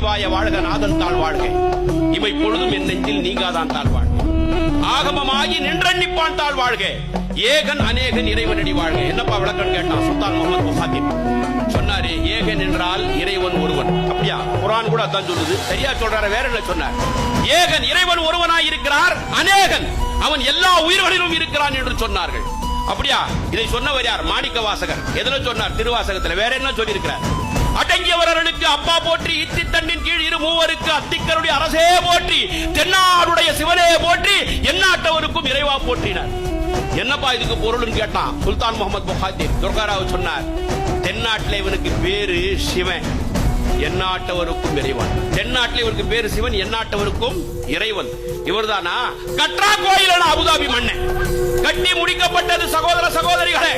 நமச்சிவாய வாழ்க நாதன் தாழ் வாழ்க. இவை பொழுதும் என் நெஞ்சில் நீங்காதான் தாழ் வாழ்க. ஆகமமாகி நின்றன்னிப்பான் தாழ் வாழ்க. ஏகன் அநேகன் இறைவனடி வாழ்க. என்னப்பா விளக்கம் கேட்டான் சுல்தான் முகமது முஹாத்தின் சொன்னாரு ஏகன் என்றால் இறைவன் ஒருவன். அப்படியா? குரான் கூட அதான் சொல்லுது. சரியா சொல்றாரு? வேற என்ன சொன்னார்? ஏகன் இறைவன் ஒருவனாய் இருக்கிறார் அநேகன். அவன் எல்லா உயிர்களிலும் இருக்கிறான் என்று சொன்னார்கள். அப்படியா? இதை சொன்னவர் யார்? மாணிக்க வாசகர் எதுல சொன்னார்? திருவாசகத்துல. வேற என்ன சொல்லியிருக்கிறார்? அடங்கி அப்பா போற்றி இத்தி தண்ணின் கீழ் இரு மூவருக்கு அத்திக்கருடைய அரசே போற்றி தென்னாடுடைய சிவனே போற்றி எந்நாட்டவருக்கும் இறைவா போற்றினார். என்னப்பா இதுக்கு பொருள்னு கேட்டான் சுல்தான் முகமது புகாத்தி துர்காராவ் சொன்னார் தென்னாட்டில் இவனுக்கு பேரு சிவன் எந்நாட்டவருக்கும் இறைவன். தென்னாட்டில் இவருக்கு பேரு சிவன் எந்நாட்டவருக்கும் இறைவன். இவர்தானா? கட்ரா கோயில் அபுதாபி மண்ணு கட்டி முடிக்கப்பட்டது சகோதர சகோதரிகளே